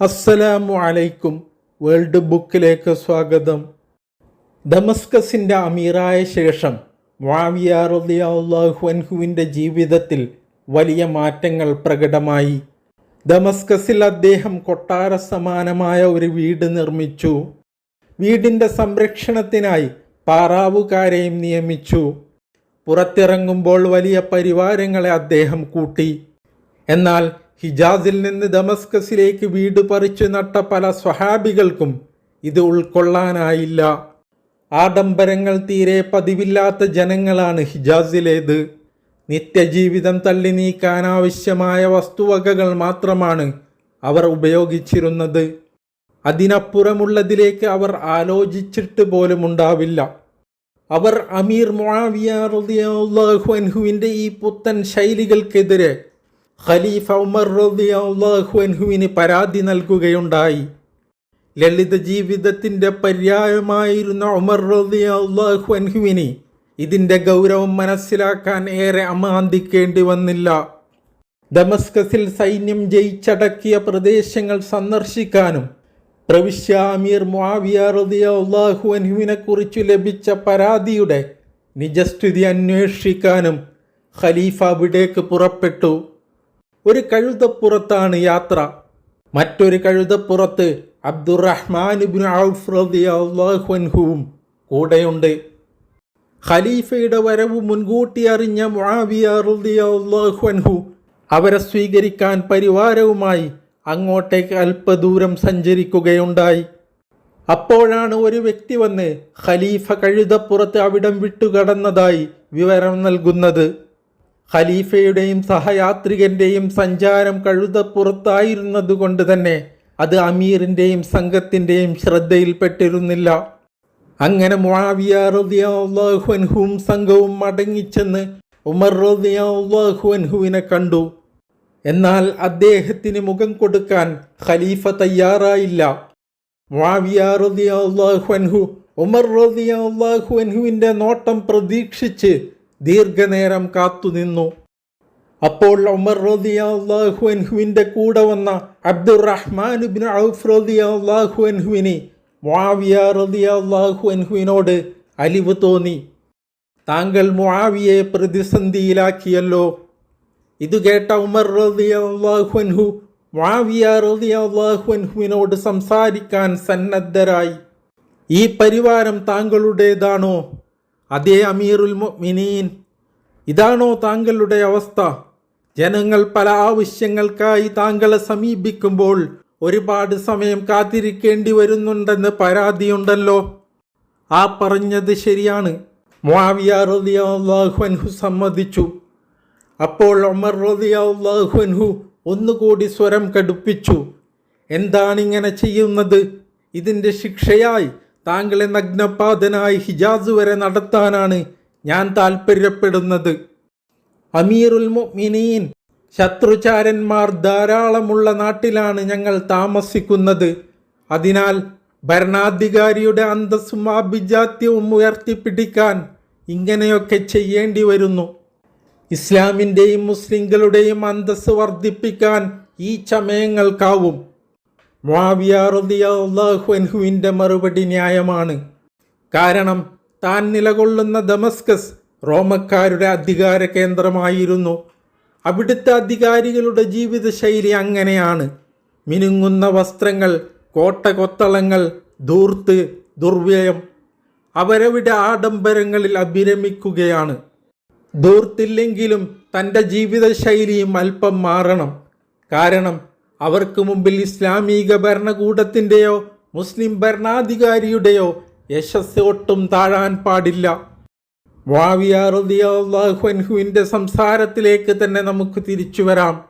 അസ്സലാമു അലൈക്കും. വേൾഡ് ബുക്കിലേക്ക് സ്വാഗതം. ഡമസ്കസിന്റെ അമീറായ ശേഷം മുആവിയാറുദ്ദാഹുവിന്റെ ജീവിതത്തിൽ വലിയ മാറ്റങ്ങൾ പ്രകടമായി. ഡമസ്കസിൽ അദ്ദേഹം കൊട്ടാര സമാനമായ ഒരു വീട് നിർമ്മിച്ചു. വീടിന്റെ സംരക്ഷണത്തിനായി പാറാവുകാരെയും നിയമിച്ചു. പുറത്തിറങ്ങുമ്പോൾ വലിയ പരിവാരങ്ങളെ അദ്ദേഹം കൂട്ടി. എന്നാൽ ഹിജാസിൽ നിന്ന് ദമസ്കസിലേക്ക് വീട് പറിച്ചു നട്ട പല സ്വഹാബികൾക്കും ഇത് ഉൾക്കൊള്ളാനായില്ല. ആഡംബരങ്ങൾ തീരെ പതിവില്ലാത്ത ജനങ്ങളാണ് ഹിജാസിലേത്. നിത്യജീവിതം തള്ളി നീക്കാൻ ആവശ്യമായ വസ്തുവകകൾ മാത്രമാണ് അവർ ഉപയോഗിച്ചിരുന്നത്. അതിനപ്പുറമുള്ളതിലേക്ക് അവർ ആലോചിച്ചിട്ട് പോലും ഉണ്ടാവില്ല. അവർ അമീർ മുആവിയാഹുവിന്റെ ഈ പുത്തൻ ശൈലികൾക്കെതിരെ ഖലീഫ ഉമർ റബിയാഹുവിന് പരാതി നൽകുകയുണ്ടായി. ലളിത ജീവിതത്തിന്റെ പര്യായമായിരുന്ന ഉമർ റബിയാഹുവിന് ഇതിന്റെ ഗൗരവം മനസ്സിലാക്കാൻ ഏറെ അമാന്തിക്കേണ്ടി വന്നില്ല. ദമസ്കസിൽ സൈന്യം ജയിച്ചടക്കിയ പ്രദേശങ്ങൾ സന്ദർശിക്കാനും പ്രവിശ്യ അമീർ മുആവിയ റളിയല്ലാഹുവിനെ കുറിച്ച് ലഭിച്ച പരാതിയുടെ നിജസ്ഥിതി അന്വേഷിക്കാനും ഖലീഫ അവിടേക്ക് പുറപ്പെട്ടു. ഒരു കഴുതപ്പുറത്താണ് യാത്ര. മറ്റൊരു കഴുതപ്പുറത്ത് അബ്ദുറഹ്മാൻ റളിയല്ലാഹുവിൻഹുവും കൂടെയുണ്ട്. ഖലീഫയുടെ വരവ് മുൻകൂട്ടി അറിഞ്ഞ മുആവിയ അവരെ സ്വീകരിക്കാൻ പരിവാരവുമായി അങ്ങോട്ടേക്ക് അല്പദൂരം സഞ്ചരിക്കുകയുണ്ടായി. അപ്പോഴാണ് ഒരു വ്യക്തി വന്ന് ഖലീഫ കഴുതപ്പുറത്ത് അവിടം വിട്ടുകടന്നതായി വിവരം നൽകുന്നത്. ഖലീഫയുടെയും സഹയാത്രികന്റെയും സഞ്ചാരം കഴുതപ്പുറത്തായിരുന്നതുകൊണ്ട് തന്നെ അത് അമീറിന്റെയും സംഘത്തിന്റെയും ശ്രദ്ധയിൽപ്പെട്ടിരുന്നില്ല. അങ്ങനെ മുആവിയാഹുൻഹുവും സംഘവും മടങ്ങിച്ചെന്ന് ഉമർ റളിയല്ലാഹുവിനെ കണ്ടു. എന്നാൽ അദ്ദേഹത്തിന് മുഖം കൊടുക്കാൻ ഖലീഫ തയ്യാറായില്ല. മുആവിയാഹു ഉമർ റോദിയാഹുവൻഹുവിന്റെ നോട്ടം പ്രതീക്ഷിച്ച് ദീർഘനേരം കാത്തുനിന്നു. അപ്പോൾ ഉമർ റളിയല്ലാഹുവിന്റെ കൂടെ വന്ന അബ്ദുറഹ്മാൻ ബിൻ ഔഫ് റളിയല്ലാഹുവിന് മുആവിയ റളിയല്ലാഹുവിനോട് അലിവ് തോന്നി. താങ്കൾ മുആവിയെ പ്രതിസന്ധിയിലാക്കിയല്ലോ. ഇത് കേട്ട ഉമർ റളിയല്ലാഹുൻഹു മുആവിയ റളിയല്ലാഹുൻഹുവിനോട് സംസാരിക്കാൻ സന്നദ്ധരായി. ഈ പരിവാരം താങ്കളുടേതാണോ? അതേ അമീറുൽ മുഅ്മിനീൻ. ഇതാണോ താങ്കളുടെ അവസ്ഥ? ജനങ്ങൾ പല ആവശ്യങ്ങൾക്കായി താങ്കളെ സമീപിക്കുമ്പോൾ ഒരുപാട് സമയം കാത്തിരിക്കേണ്ടി വരുന്നുണ്ടെന്ന് പരാതിയുണ്ടല്ലോ. ആ പറഞ്ഞത് ശരിയാണ്. അൻഹു സമ്മതിച്ചു. അപ്പോൾ ഉമർ റളിയല്ലാഹു അൻഹു ഒന്നുകൂടി സ്വരം കടുപ്പിച്ചു. എന്താണിങ്ങനെ ചെയ്യുന്നത്? ഇതിന്റെ ശിക്ഷയായി താങ്കളെ നഗ്നപാതനായി ഹിജാസ് വരെ നടത്താനാണ് ഞാൻ താൽപ്പര്യപ്പെടുന്നത് അമീറുൽ മുഅ്മിനീൻ ശത്രുചാരന്മാർ ധാരാളമുള്ള നാട്ടിലാണ് ഞങ്ങൾ താമസിക്കുന്നത്. അതിനാൽ ഭരണാധികാരിയുടെ അന്തസ്സും ആഭിജാത്യവും ഉയർത്തിപ്പിടിക്കാൻ ഇങ്ങനെയൊക്കെ ചെയ്യേണ്ടി വരുന്നു. ഇസ്ലാമിന്റെയും മുസ്ലിങ്ങളുടെയും അന്തസ്സ് വർദ്ധിപ്പിക്കാൻ ഈ ചമയങ്ങൾക്കാവും. മുആവിയാറുദ്ദാഹുവിന്റെ മറുപടി ന്യായമാണ്. കാരണം താൻ നിലകൊള്ളുന്ന ദമസ്കസ് റോമക്കാരുടെ അധികാര കേന്ദ്രമായിരുന്നു. അവിടുത്തെ അധികാരികളുടെ ജീവിതശൈലി അങ്ങനെയാണ്. മിനുങ്ങുന്ന വസ്ത്രങ്ങൾ കോട്ടകൊത്തളങ്ങൾ ധൂർത്ത് ദുർവ്യയം അവരവിടെ ആഡംബരങ്ങളിൽ അഭിരമിക്കുകയാണ്. ധൂർത്തില്ലെങ്കിലും തന്റെ ജീവിതശൈലിയും അല്പം മാറണം. കാരണം അവർക്ക് മുമ്പിൽ ഇസ്ലാമിക ഭരണകൂടത്തിന്റെയോ മുസ്ലിം ഭരണാധികാരിയുടെയോ യശസ് ഒട്ടും താഴാൻ പാടില്ല. വാവിയാറുദിയാഹുവിന്റെ സംസാരത്തിലേക്ക് തന്നെ നമുക്ക് തിരിച്ചു വരാം.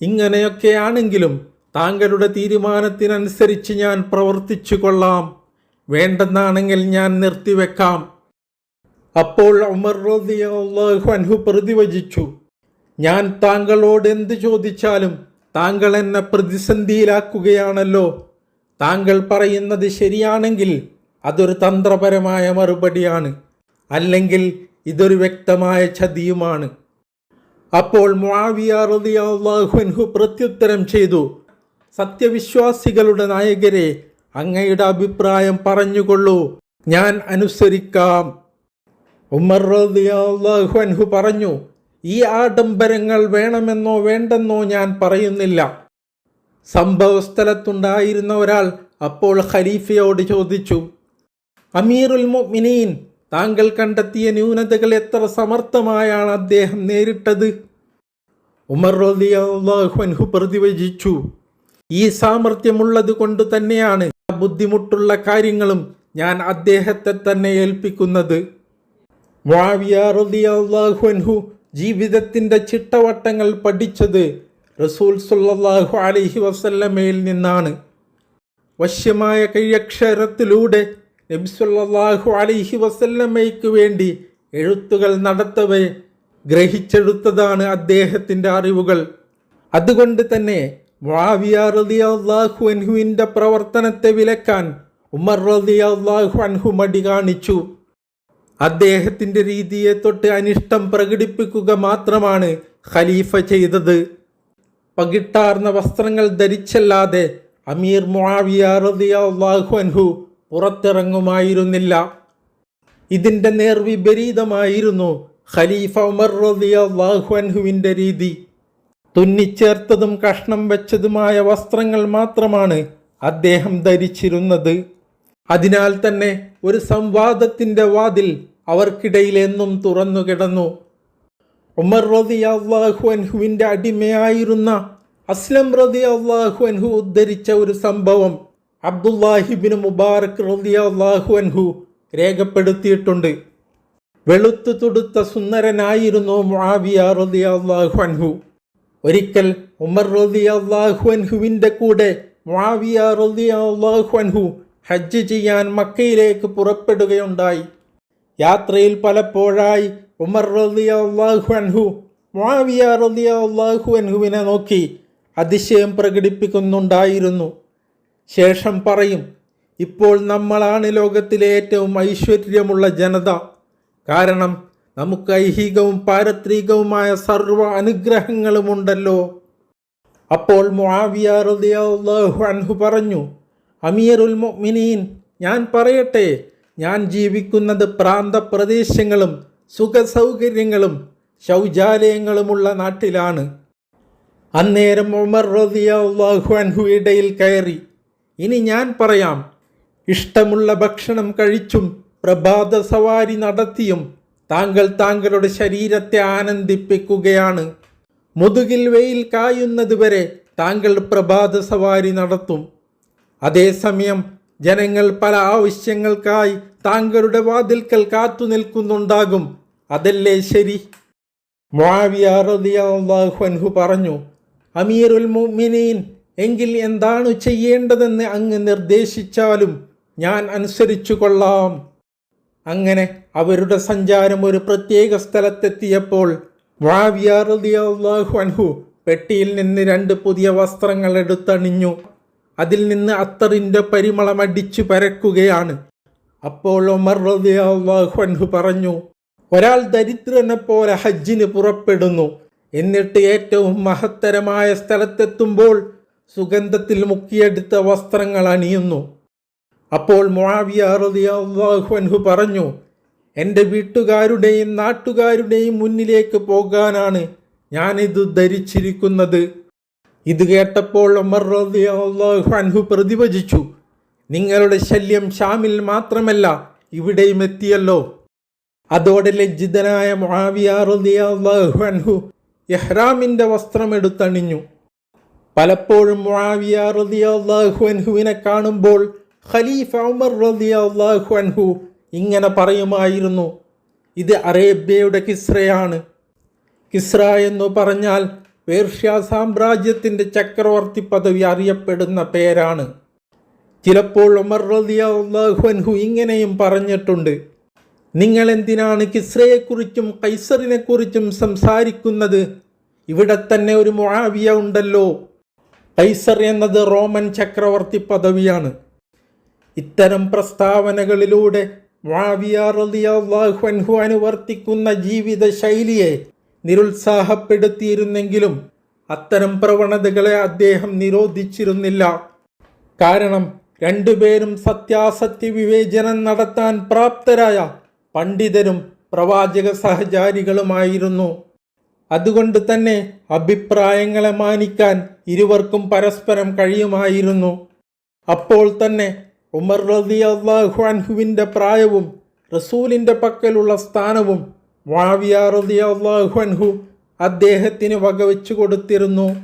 ഇങ്ങനെയൊക്കെയാണെങ്കിലും താങ്കളുടെ തീരുമാനത്തിനനുസരിച്ച് ഞാൻ പ്രവർത്തിച്ചു കൊള്ളാം. വേണ്ടെന്നാണെങ്കിൽ ഞാൻ നിർത്തിവെക്കാം. അപ്പോൾ ഉമർ റോദിയാഹു പ്രതിവചിച്ചു. ഞാൻ താങ്കളോട് എന്ത് ചോദിച്ചാലും താങ്കൾ എന്നെ പ്രതിസന്ധിയിലാക്കുകയാണല്ലോ. താങ്കൾ പറയുന്നത് ശരിയാണെങ്കിൽ അതൊരു തന്ത്രപരമായ മറുപടിയാണ്. അല്ലെങ്കിൽ ഇതൊരു വ്യക്തമായ ചതിയുമാണ്. അപ്പോൾ മുആവിയ പ്രത്യുത്തരം ചെയ്തു. സത്യവിശ്വാസികളുടെ നായകരെ അങ്ങയുടെ അഭിപ്രായം പറഞ്ഞുകൊള്ളൂ. ഞാൻ അനുസരിക്കാം. ഉമർ റളിയല്ലാഹു അൻഹു പറഞ്ഞു ഈ ആഡംബരങ്ങൾ വേണമെന്നോ വേണ്ടെന്നോ ഞാൻ പറയുന്നില്ല. സംഭവ സ്ഥലത്തുണ്ടായിരുന്ന ഒരാൾ അപ്പോൾ ഖലീഫയോട് ചോദിച്ചു അമീറുൽ മുഅ്മിനീൻ താങ്കൾ കണ്ടെത്തിയ ന്യൂനതകൾ എത്ര സമർത്ഥമായാണ് അദ്ദേഹം നേരിട്ടത്? ഉമർ അൻഹു പ്രതിവചിച്ചു ഈ സാമർഥ്യമുള്ളത് കൊണ്ട് തന്നെയാണ് ബുദ്ധിമുട്ടുള്ള കാര്യങ്ങളും ഞാൻ അദ്ദേഹത്തെ തന്നെ ഏൽപ്പിക്കുന്നത്. റളിയല്ലാഹു അൻഹു ജീവിതത്തിന്റെ ചിട്ടവട്ടങ്ങൾ പഠിച്ചത് റസൂൽ സുല്ലാഹു അലൈഹി വസല്ലമയിൽ നിന്നാണ്. വശ്യമായ കൈയക്ഷരത്തിലൂടെ നബി അലഹി വസല്ലമയ്ക്ക് വേണ്ടി എഴുത്തുകൾ നടത്തവേ ഗ്രഹിച്ചെടുത്തതാണ് അദ്ദേഹത്തിന്റെ അറിവുകൾ. അതുകൊണ്ട് തന്നെ വാവിയാർ റതി അള്ളാഹു അൻഹുവിന്റെ പ്രവർത്തനത്തെ വിലക്കാൻ ഉമർ റളിയല്ലാഹു അൻഹു മടി കാണിച്ചു. അദ്ദേഹത്തിന്റെ രീതിയെ തൊട്ട് അനിഷ്ടം പ്രകടിപ്പിക്കുക മാത്രമാണ് ഖലീഫ ചെയ്തത്. പകിട്ടാർന്ന വസ്ത്രങ്ങൾ ധരിച്ചല്ലാതെ അമീർ മുആവിയ റളിയല്ലാഹു അൻഹു പുറത്തിറങ്ങുമായിരുന്നില്ല. ഇതിന്റെ നേർവിപരീതമായിരുന്നു ഖലീഫ ഉമർ റളിയല്ലാഹു അൻഹുവിന്റെ രീതി. തുന്നിച്ചേർത്തതും കഷ്ണം വെച്ചതുമായ വസ്ത്രങ്ങൾ മാത്രമാണ് അദ്ദേഹം ധരിച്ചിരുന്നത്. അതിനാൽ തന്നെ ഒരു സംവാദത്തിന്റെ വാതിൽ അവർക്കിടയിൽ എന്നും തുറന്നു കിടന്നു. ഉമർ റതി അള്ളാഹു അൻഹുവിന്റെ അടിമയായിരുന്ന അസ്ലം റതി അള്ളാഹു അൻഹു ഉദ്ധരിച്ച ഒരു സംഭവം അബ്ദുല്ലാഹിബിന് മുബാറക് റതി അള്ളാഹു അൻഹു രേഖപ്പെടുത്തിയിട്ടുണ്ട്. വെളുത്തു തുടുത്ത സുന്ദരനായിരുന്നു മുആവിയ റതി അള്ളാഹു അൻഹു. ഒരിക്കൽ ഉമർ റതി അള്ളാഹു അൻഹുവിന്റെ കൂടെ മുആവിയ റതി അള്ളാഹു അൻഹു ഹജ്ജ് ചെയ്യാൻ മക്കയിലേക്ക് പുറപ്പെടുകയുണ്ടായി. യാത്രയിൽ പലപ്പോഴായി ഉമർ അള്ളാഹു അൻഹു റളിയ അള്ളാഹു അൻഹുവിനെ നോക്കി അതിശയം പ്രകടിപ്പിക്കുന്നുണ്ടായിരുന്നു. ശേഷം പറയും ഇപ്പോൾ നമ്മളാണ് ലോകത്തിലെ ഏറ്റവും ഐശ്വര്യമുള്ള ജനത. കാരണം നമുക്ക് ഐഹികവും പാരത്രികവുമായ സർവ അനുഗ്രഹങ്ങളുമുണ്ടല്ലോ. അപ്പോൾ മുആവിയ റളിയല്ലാഹു അൻഹു പറഞ്ഞു അമീറുൽ മുഅ്മിനീൻ ഞാൻ പറയട്ടെ ഞാൻ ജീവിക്കുന്നത് പ്രാന്തപ്രദേശങ്ങളും സുഖസൗകര്യങ്ങളും ശൗചാലയങ്ങളുമുള്ള നാട്ടിലാണ്. അന്നേരം ഉമർ റളിയല്ലാഹു അൻഹു ഇടയിൽ കയറി. ഇനി ഞാൻ പറയാം ഇഷ്ടമുള്ള ഭക്ഷണം കഴിച്ചും പ്രഭാത സവാരി നടത്തിയും താങ്കൾ താങ്കളുടെ ശരീരത്തെ ആനന്ദിപ്പിക്കുകയാണ്. മുതുകിൽ വെയിൽ കായുന്നതുവരെ താങ്കൾ പ്രഭാത സവാരി നടത്തും. അതേസമയം ജനങ്ങൾ പല ആവശ്യങ്ങൾക്കായി താങ്കളുടെ വാതിൽക്കൽ കാത്തു നിൽക്കുന്നുണ്ടാകും. അതല്ലേ ശരി? അൻഹു പറഞ്ഞു അമീറുൽ മുഅ്മിനീൻ എങ്കിൽ എന്താണ് ചെയ്യേണ്ടതെന്ന് അങ്ങ് നിർദ്ദേശിച്ചാലും ഞാൻ അനുസരിച്ചു കൊള്ളാം. അങ്ങനെ അവരുടെ സഞ്ചാരം ഒരു പ്രത്യേക സ്ഥലത്തെത്തിയപ്പോൾ റളിയല്ലാഹു അൻഹു പെട്ടിയിൽ നിന്ന് രണ്ട് പുതിയ വസ്ത്രങ്ങൾ എടുത്തണിഞ്ഞു. അതിൽ നിന്ന് അത്തറിന്റെ പരിമളം അടിച്ചു പരക്കുകയാണ്. അപ്പോൾ റളിയല്ലാഹു അൻഹു പറഞ്ഞു ഒരാൾ ദരിദ്രനെ പോലെ ഹജ്ജിന് പുറപ്പെടുന്നു. എന്നിട്ട് ഏറ്റവും മഹത്തരമായ സ്ഥലത്തെത്തുമ്പോൾ സുഗന്ധത്തിൽ മുക്കിയെടുത്ത വസ്ത്രങ്ങൾ അണിയുന്നു. അപ്പോൾ റളിയല്ലാഹു അൻഹു പറഞ്ഞു എന്റെ വീട്ടുകാരുടെയും നാട്ടുകാരുടെയും മുന്നിലേക്ക് പോകാനാണ് ഞാനിത് ധരിച്ചിരിക്കുന്നത്. ഇത് കേട്ടപ്പോൾ ഉമർ അൻഹു പ്രതിവചിച്ചു നിങ്ങളുടെ ശല്യം ഷാമിൽ മാത്രമല്ല ഇവിടെയും എത്തിയല്ലോ. അതോടെ ലജ്ജിതനായ മുആവിയ എഹ്റാമിന്റെ വസ്ത്രമെടുത്തണിഞ്ഞു പലപ്പോഴും റളിയല്ലാഹു അൻഹുവിനെ കാണുമ്പോൾ ഖലീഫ ഉമർ റളിയല്ലാഹു അൻഹു ഇങ്ങനെ പറയുമായിരുന്നു ഇത് അറേബ്യയുടെ കിസ്രയാണ്. കിസ്ര എന്നു പറഞ്ഞാൽ പേർഷ്യ സാമ്രാജ്യത്തിന്റെ ചക്രവർത്തി പദവി അറിയപ്പെടുന്ന പേരാണ്. ചിലപ്പോൾ ഉമർ അൻഹു ഇങ്ങനെയും പറഞ്ഞിട്ടുണ്ട്. നിങ്ങൾ എന്തിനാണ് കിസ്രയെക്കുറിച്ചും കൈസറിനെക്കുറിച്ചും സംസാരിക്കുന്നത്? ഇവിടെ തന്നെ ഒരു മുആവിയ ഉണ്ടല്ലോ. കൈസർ എന്നത് റോമൻ ചക്രവർത്തി പദവിയാണ്. ഇത്തരം പ്രസ്താവനകളിലൂടെ റളിയല്ലാഹു അൻഹു അനുവർത്തിക്കുന്ന ജീവിത ശൈലിയെ നിരുത്സാഹപ്പെടുത്തിയിരുന്നെങ്കിലും അത്തരം പ്രവണതകളെ അദ്ദേഹം നിരോധിച്ചിരുന്നില്ല. കാരണം രണ്ടുപേരും സത്യാസത്യ വിവേചനം നടത്താൻ പ്രാപ്തരായ പണ്ഡിതരും പ്രവാചക സഹചാരികളുമായിരുന്നു. അതുകൊണ്ട് തന്നെ അഭിപ്രായങ്ങളെ മാനിക്കാൻ ഇരുവർക്കും പരസ്പരം കഴിയുമായിരുന്നു. അപ്പോൾ തന്നെ ഉമർ റതി അള്ളാഹു അൻഹുവിന്റെ പ്രായവും റസൂലിന്റെ പക്കലുള്ള സ്ഥാനവും വാവിയ റതി അൻഹു അദ്ദേഹത്തിന് വകവെച്ചു കൊടുത്തിരുന്നു.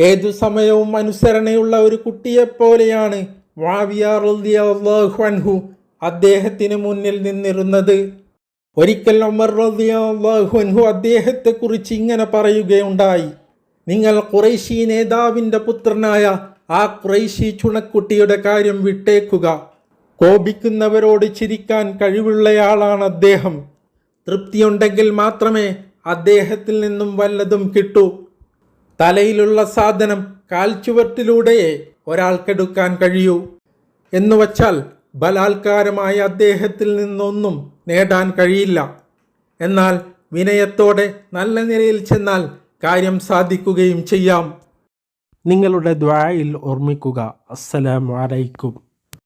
ഏതു സമയവും അനുസരണയുള്ള ഒരു കുട്ടിയെപ്പോലെയാണ് വാവിയ റതി അള്ളാഹു അൻഹു അദ്ദേഹത്തിന് മുന്നിൽ നിന്നിരുന്നത്. ഒരിക്കൽ റളിയല്ലാഹു അൻഹു അദ്ദേഹത്തെക്കുറിച്ച് ഇങ്ങനെ പറയുകയുണ്ടായി. നിങ്ങൾ ഖുറൈശി നേതാവിന്റെ പുത്രനായ ആ ഖുറൈശി ചുണക്കുട്ടിയുടെ കാര്യം വിട്ടേക്കുക. കോപിക്കുന്നവരോട് ചിരിക്കാൻ കഴിവുള്ളയാളാണ് അദ്ദേഹം. തൃപ്തിയുണ്ടെങ്കിൽ മാത്രമേ അദ്ദേഹത്തിൽ നിന്നും വല്ലതും കിട്ടൂ. തലയിലുള്ള സാധനം കാൽച്ചുവട്ടിലൂടെയേ ഒരാൾക്കെടുക്കാൻ കഴിയൂ. എന്നുവച്ചാൽ ബലാത്കാരമായ അദ്ദേഹത്തിൽ നിന്നൊന്നും നേടാൻ കഴിയില്ല. എന്നാൽ വിനയത്തോടെ നല്ല നിലയിൽ ചെന്നാൽ കാര്യം സാധിക്കുകയും ചെയ്യാം. നിങ്ങളുടെ ദ്വായിൽ ഓർമ്മിക്കുക. അസ്സലാമു അലൈക്കും.